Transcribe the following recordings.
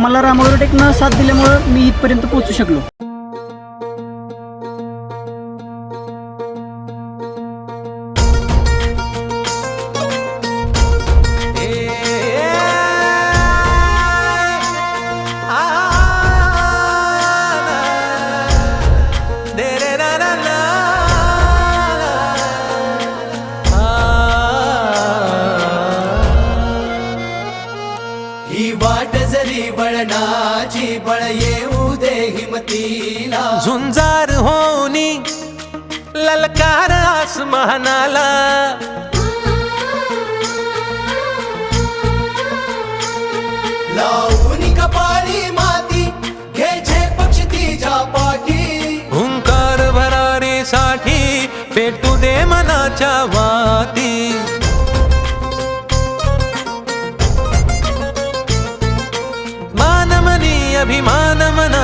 मला रामागरोटेकनं साथ दिल्यामुळं मी इथपर्यंत पोहोचू शकलो. बळ येऊ दे हिमतीला. झुंजार होनी ललकार आसमानाला. लावून कपाळी माती घे पक्ष तिच्या पाठी. हुंकार भरारीसाठी पेटू दे मनाच्या वाती.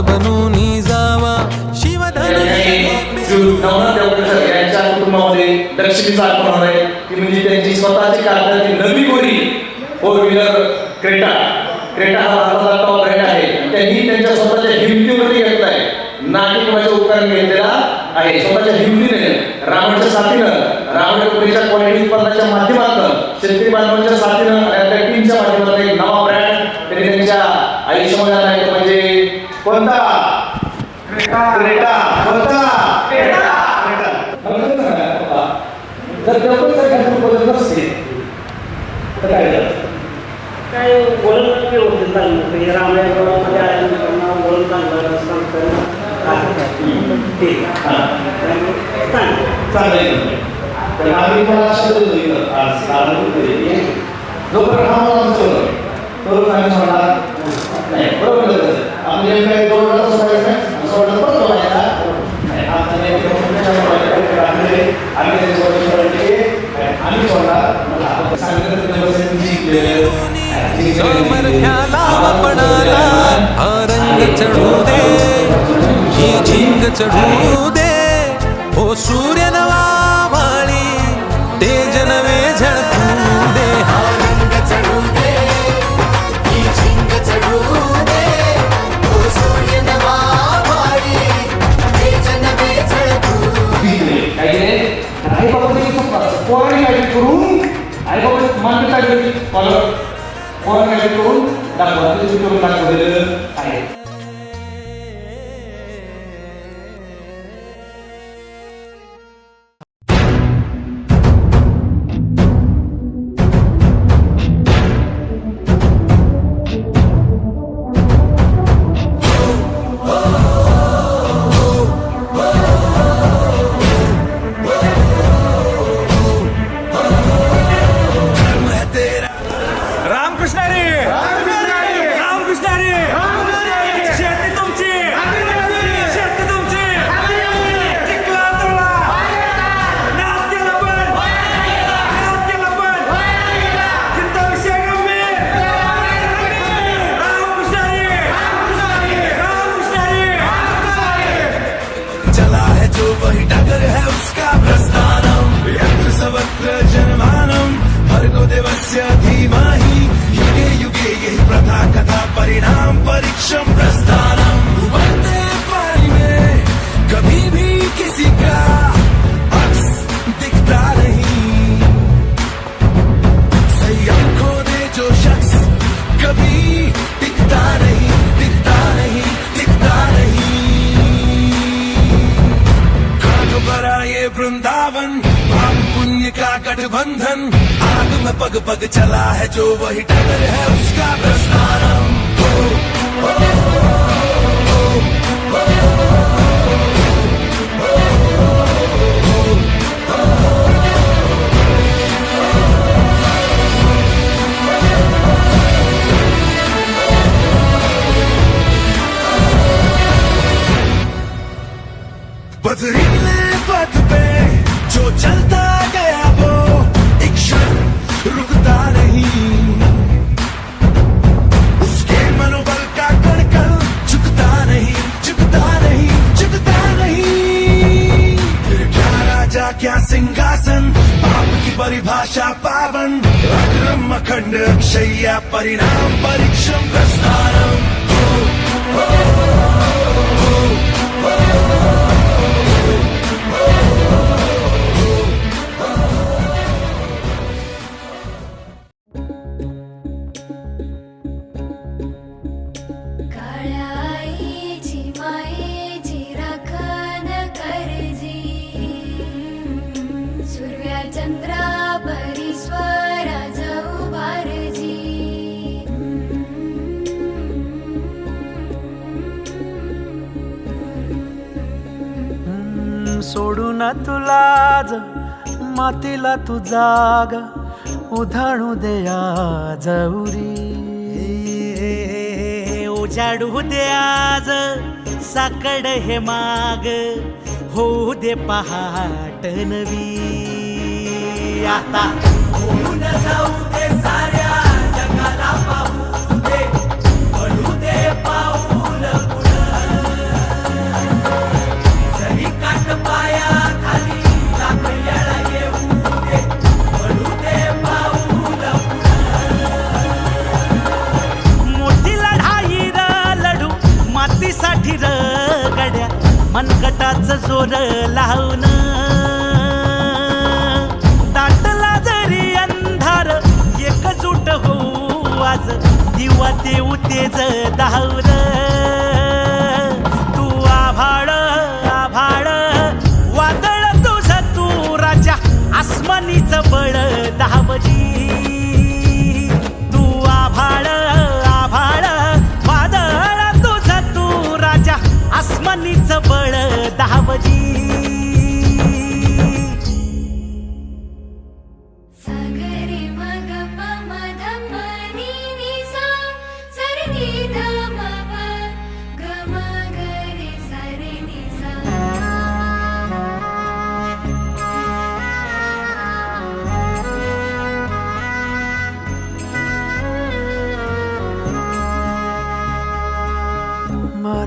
बनूनी जावा. शिवधन यांच्या कुटुंबामध्ये दक्षिणेचा अर्पण होणार आहे. ती म्हणजे त्यांची स्वतःची कारखान्याची नवी गोरी फोर व्हीलर क्रेटा. क्रेटा हा भारताचा टॉप ब्रँड आहे. त्यांनी त्यांच्या स्वतःच्या हिमतीवरती घेतला आहे नाकी कोणाच्या उपकरण घेतलेला आहे. स्वतःच्या हिमतीने. रावणच्या साथीनं. रावण कंपनीच्या क्वालिटी उत्पादनाच्या माध्यमातून शेतकरी बांधवांच्या साथीनं आपल्या टीमच्या माध्यमातून एक नवा ब्रँड त्यांनी त्यांच्या आयुष्यामध्ये आणला आहे तो म्हणजे कोणता क्रेटा. कोणता क्रेटा. जर डबल सरकारचं पद नसते तर काय काय बोलणं व्यवस्थित चाललं म्हणजे रामरायमध्ये आल्यानंतर बोलून चांगलं सांगताना ठीक आहे चांगलं चांगलं तर आम्ही मला शब्द दिलं आज कारण जोपर्यंत हा मला आमचं तोपर्यंत आम्ही सोडणार नाही बरोबर चढू दे ही झिंग चढू दे kalau orang yang turun dapat itu turun tak boleh कथा परीक्षम प्रस्थानम। उबलते पानी में, कभी भी किसी का अक्स दिखता नहीं। संयम खो दे जो शख्स कभी दिखता नहीं दिखता नहीं दिखता नहीं। खाक भरा ये वृंदावन पाप पुण्य का गठबंधन। आग में पग पग चला है जो वही डगर की परिभाषा पावन अग्रम अखंड अक्षया परिणाम परीक्षम प्रस्थानम सोडू ना तुला ज मातीला तू जाग उधाणू दया जवरी उजाडू दे आज साकड हे माग होऊ दे पहाट नवी. आता जाऊ तेज धावर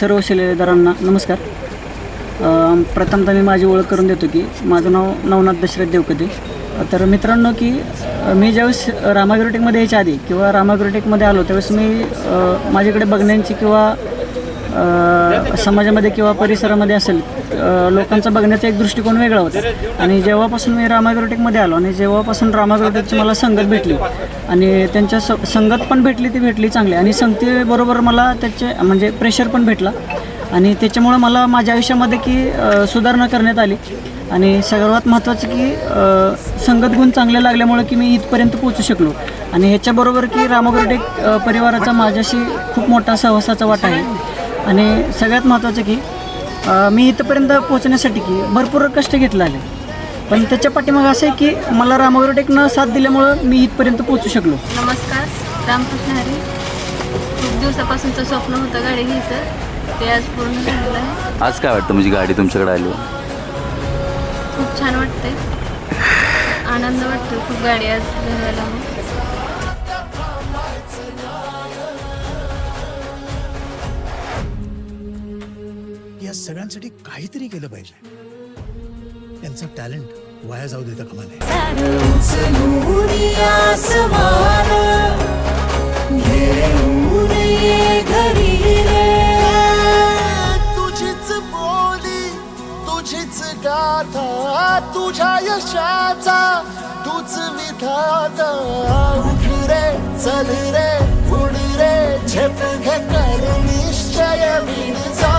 सर्व शिलेदारांना नमस्कार. प्रथमतः मी माझी ओळख करून देतो की माझं नाव नवनाथ दशरथ देवकते. तर मित्रांनो की मी ज्यावेळेस रामाग्रोटेकमध्ये यायच्या आधी किंवा रामाग्रोटेकमध्ये आलो त्यावेळेस मी माझ्याकडे बघण्याची किंवा समाजामध्ये किंवा परिसरामध्ये असेल लोकांचा बघण्याचा एक दृष्टिकोन वेगळा होता. आणि जेव्हापासून मी रामाग्रोटेकमध्ये आलो आणि जेव्हापासून रामाग्रोटेकची मला संगत भेटली आणि त्यांच्या स संगत पण भेटली ती भेटली चांगली. आणि संगतीबरोबर मला त्याचे म्हणजे प्रेशर पण भेटला. आणि त्याच्यामुळं मला माझ्या आयुष्यामध्ये की सुधारणा करण्यात आली. आणि सर्वात महत्त्वाचं की संगत गुण चांगले लागल्यामुळं की मी इथपर्यंत पोहोचू शकलो. आणि ह्याच्याबरोबर की रामोग्रोटेक परिवाराचा माझ्याशी खूप मोठा सहवासाचा वाटा आहे. आणि सगळ्यात महत्त्वाचं की अ, मी इथंपर्यंत पोहोचण्यासाठी की भरपूर कष्ट घेतले आले. पण त्याच्या पाठीमागं असं आहे की मला रामोग्रोटेकनं साथ दिल्यामुळं मी इथपर्यंत पोहोचू शकलो. नमस्कार रामकृष्ण हरी. खूप दिवसापासूनचं स्वप्न होतं गाडी घ्यायचं. ते आज पूर्ण झालेलं आहे. आज काय वाटतं म्हणजे गाडी तुमच्याकडे आली? खूप छान वाटतंय. आनंद वाटतोय खूप गाडी आज घ्यायला. सगळ्यांसाठी काहीतरी केलं पाहिजे. त्यांचं टॅलेंट वाया जाऊ देता कामा नये तुझीच बोली तुझीच गाथा तुझ्या यशाचा तूच विधाता. उठ रे चल रे उड रे झेप घे कर निश्चय विण जा